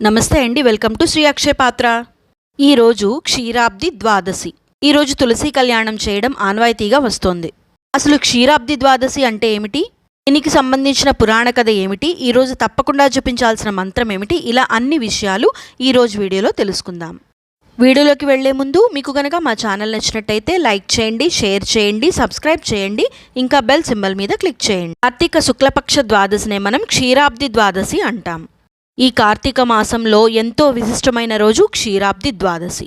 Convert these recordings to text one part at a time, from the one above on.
నమస్తే అండి welcome to Shri అక్షయ పాత్ర. ఈరోజు క్షీరాబ్ది ద్వాదశి. ఈరోజు తులసి కళ్యాణం చేయడం ఆనవాయితీగా వస్తోంది. అసలు క్షీరాబ్ది ద్వాదశి అంటే ఏమిటి? దీనికి సంబంధించిన పురాణ కథ ఏమిటి? ఈరోజు తప్పకుండా చూపించాల్సిన మంత్రం ఏమిటి? ఇలా అన్ని విషయాలు ఈరోజు వీడియోలో తెలుసుకుందాం. వీడియోలోకి వెళ్ళే ముందు మీకు కనుక మా ఛానల్ నచ్చినట్టయితే లైక్ చేయండి షేర్ చేయండి సబ్స్క్రైబ్ చేయండి ఇంకా బెల్ సింబల్ మీద క్లిక్ చేయండి. కార్తీక శుక్లపక్ష ద్వాదశినే మనం క్షీరాబ్ది ద్వాదశి అంటాం. ఈ కార్తీక మాసంలో ఎంతో విశిష్టమైన రోజు క్షీరాబ్ది ద్వాదశి.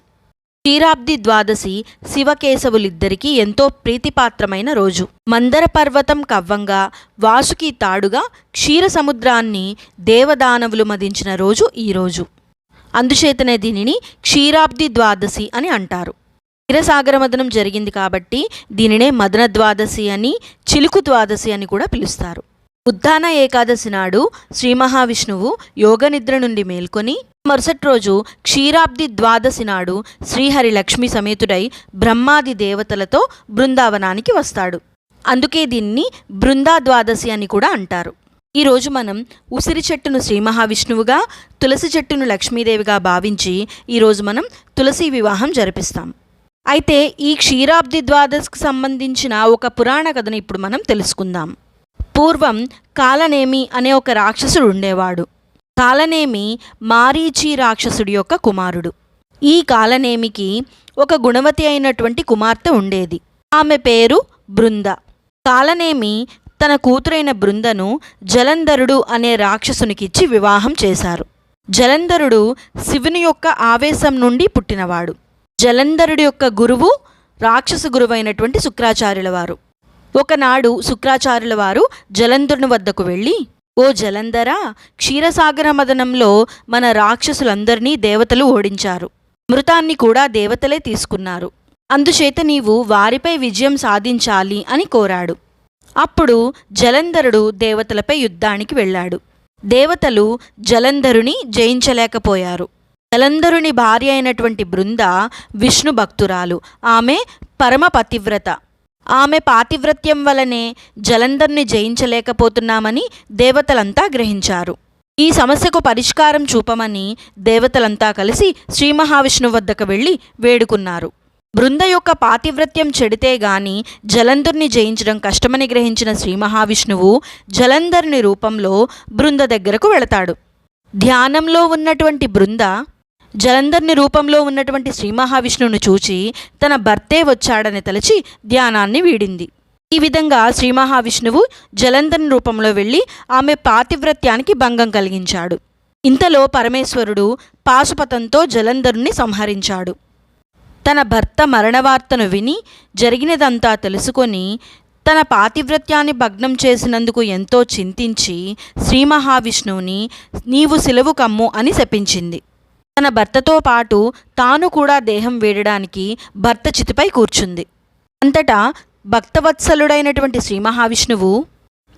క్షీరాబ్ది ద్వాదశి శివకేశవులిద్దరికీ ఎంతో ప్రీతిపాత్రమైన రోజు. మందర పర్వతం కవ్వంగా వాసుకి తాడుగా క్షీర సముద్రాన్ని దేవదానవులు మదించిన రోజు ఈ రోజు. అందుచేతనే దీనిని క్షీరాబ్ది ద్వాదశి అని అంటారు. క్షీరసాగర మదనం జరిగింది కాబట్టి దీనినే మదన ద్వాదశి అని చిలుకు ద్వాదశి అని కూడా పిలుస్తారు. ఉద్దాన ఏకాదశి నాడు శ్రీ మహావిష్ణువు యోగనిద్ర నుండి మేల్కొని మరుసటి రోజు క్షీరాబ్ది ద్వాదశి నాడు శ్రీహరి లక్ష్మీ సమేతుడై బ్రహ్మాది దేవతలతో బృందావనానికి వస్తాడు. అందుకే దీన్ని బృందా ద్వాదశి అని కూడా అంటారు. ఈరోజు మనం ఉసిరి చెట్టును శ్రీ మహావిష్ణువుగా తులసి చెట్టును లక్ష్మీదేవిగా భావించి ఈరోజు మనం తులసి వివాహం జరిపిస్తాం. అయితే ఈ క్షీరాబ్ది ద్వాదశికి సంబంధించిన ఒక పురాణ కథను ఇప్పుడు మనం తెలుసుకుందాం. పూర్వం కాలనేమి అనే ఒక రాక్షసుడు ఉండేవాడు. కాలనేమి మారీచి రాక్షసుడి యొక్క కుమారుడు. ఈ కాలనేమికి ఒక గుణవతి అయినటువంటి కుమార్తె ఉండేది. ఆమె పేరు బృంద. కాలనేమి తన కూతురైన బృందను జలంధరుడు అనే రాక్షసునికిచ్చి వివాహం చేశారు. జలంధరుడు శివుని యొక్క ఆవేశం నుండి పుట్టినవాడు. జలంధరుడి యొక్క గురువు రాక్షస గురువైనటువంటి శుక్రాచార్యుల వారు ఒకనాడు శుక్రాచార్యుల వారు జలంధరుని వద్దకు వెళ్ళి ఓ జలంధర క్షీరసాగర మదనంలో మన రాక్షసులందరినీ దేవతలు ఓడించారు. మృతాన్ని కూడా దేవతలే తీసుకున్నారు. అందుచేత నీవు వారిపై విజయం సాధించాలి అని కోరాడు. అప్పుడు జలంధరుడు దేవతలపై యుద్ధానికి వెళ్ళాడు. దేవతలు జలంధరుని జయించలేకపోయారు. జలంధరుని భార్య అయినటువంటి బృంద విష్ణు భక్తురాలు ఆమె పరమ పతివ్రత. ఆమె పాతివ్రత్యం వలనే జలంధర్ని జయించలేకపోతున్నామని దేవతలంతా గ్రహించారు. ఈ సమస్యకు పరిష్కారం చూపమని దేవతలంతా కలిసి శ్రీ మహావిష్ణువు వద్దకు వెళ్ళి వేడుకున్నారు. బృంద యొక్క పాతివ్రత్యం చెడితే గాని జలంధర్ని జయించడం కష్టమని గ్రహించిన శ్రీ మహావిష్ణువు జలంధర్ని రూపంలో బృంద దగ్గరకు వెళతాడు. ధ్యానంలో ఉన్నటువంటి బృంద జలంధర్ని రూపంలో ఉన్నటువంటి శ్రీ మహావిష్ణువును చూచి తన భర్తే వచ్చాడని తలచి ధ్యానాన్ని వీడింది. ఈ విధంగా శ్రీ మహావిష్ణువు జలంధర్ని రూపంలో వెళ్ళి ఆమె పాతివ్రత్యానికి భంగం కలిగించాడు. ఇంతలో పరమేశ్వరుడు పాశుపతంతో జలంధరుని సంహరించాడు. తన భర్త మరణవార్తను విని జరిగినదంతా తెలుసుకొని తన పాతివ్రత్యాన్ని భగ్నం చేసినందుకు ఎంతో చింతించి శ్రీ మహావిష్ణువుని నీవు సిలవు కమ్ము అని శపించింది. తన భర్తతో పాటు తాను కూడా దేహం వేడడానికి భర్త చితిపై కూర్చుంది. అంతటా భక్తవత్సలుడైనటువంటి శ్రీ మహావిష్ణువు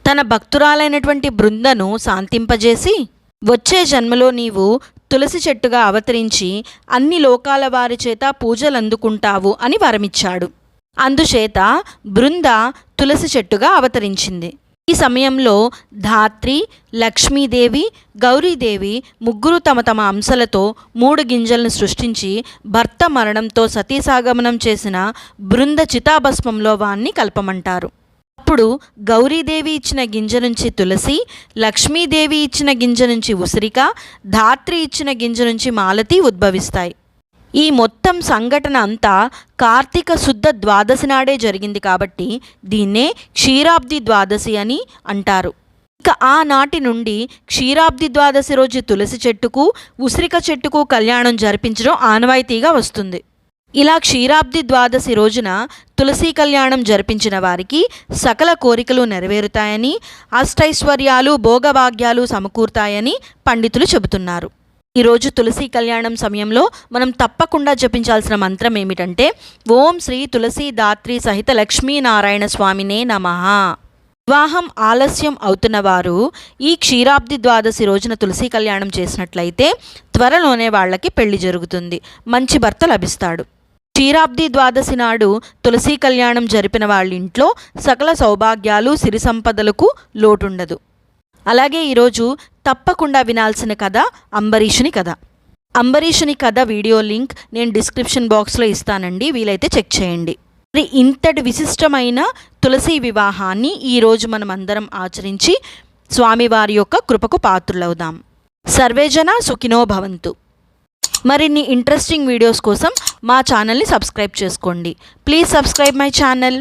తన భక్తురాలైనటువంటి బృందను శాంతింపజేసి వచ్చే జన్మలో నీవు తులసి చెట్టుగా అవతరించి అన్ని లోకాల వారి చేత పూజలు అందుకుంటావు అని వరమిచ్చాడు. అందుచేత బృంద తులసి చెట్టుగా అవతరించింది. ఈ సమయంలో ధాత్రి లక్ష్మీదేవి గౌరీదేవి ముగ్గురు తమ తమ అంశలతో మూడు గింజలను సృష్టించి భర్త మరణంతో సతీసాగమనం చేసిన బృంద చితాభస్మంలో వాణ్ణి కల్పమంటారు. అప్పుడు గౌరీదేవి ఇచ్చిన గింజ నుంచి తులసి లక్ష్మీదేవి ఇచ్చిన గింజ నుంచి ఉసిరిక ధాత్రి ఇచ్చిన గింజ నుంచి మాలతి ఉద్భవిస్తాయి. ఈ మొత్తం సంఘటన అంతా కార్తీక శుద్ధ ద్వాదశి నాడే జరిగింది కాబట్టి దీన్నే క్షీరాబ్ది ద్వాదశి అని అంటారు. ఇక ఆనాటి నుండి క్షీరాబ్ది ద్వాదశి రోజు తులసి చెట్టుకు ఉసిరిక చెట్టుకు కళ్యాణం జరిపించడం ఆనవాయితీగా వస్తుంది. ఇలా క్షీరాబ్ది ద్వాదశి రోజున తులసి కళ్యాణం జరిపించిన వారికి సకల కోరికలు నెరవేరుతాయని అష్టైశ్వర్యాలు భోగభాగ్యాలు సమకూరుతాయని పండితులు చెబుతున్నారు. ఈరోజు తులసి కళ్యాణం సమయంలో మనం తప్పకుండా జపించాల్సిన మంత్రం ఏమిటంటే ఓం శ్రీ తులసి దాత్రి సహిత లక్ష్మీనారాయణ స్వామినే నమః. వివాహం ఆలస్యం అవుతున్న వారు ఈ క్షీరాబ్ది ద్వాదశి రోజున తులసి కళ్యాణం చేసినట్లయితే త్వరలోనే వాళ్ళకి పెళ్ళి జరుగుతుంది. మంచి భర్త లభిస్తాడు. క్షీరాబ్ది ద్వాదశి నాడు తులసి కళ్యాణం జరిపిన వాళ్ళ ఇంట్లో సకల సౌభాగ్యాలు సిరి సంపదలకు లోటుండదు. అలాగే ఈరోజు తప్పకుండా వినాల్సిన కథ అంబరీషుని కథ. అంబరీషుని కథ వీడియో లింక్ నేను డిస్క్రిప్షన్ బాక్స్లో ఇస్తానండి వీలైతే చెక్ చేయండి. మరి ఇంతటి విశిష్టమైన తులసి వివాహాన్ని ఈరోజు మనం అందరం ఆచరించి స్వామివారి యొక్క కృపకు పాత్రులవుదాం. సర్వేజన సుఖినో భవంతు. మరిన్ని ఇంట్రెస్టింగ్ వీడియోస్ కోసం మా ఛానల్ని సబ్స్క్రైబ్ చేసుకోండి. Please subscribe my channel.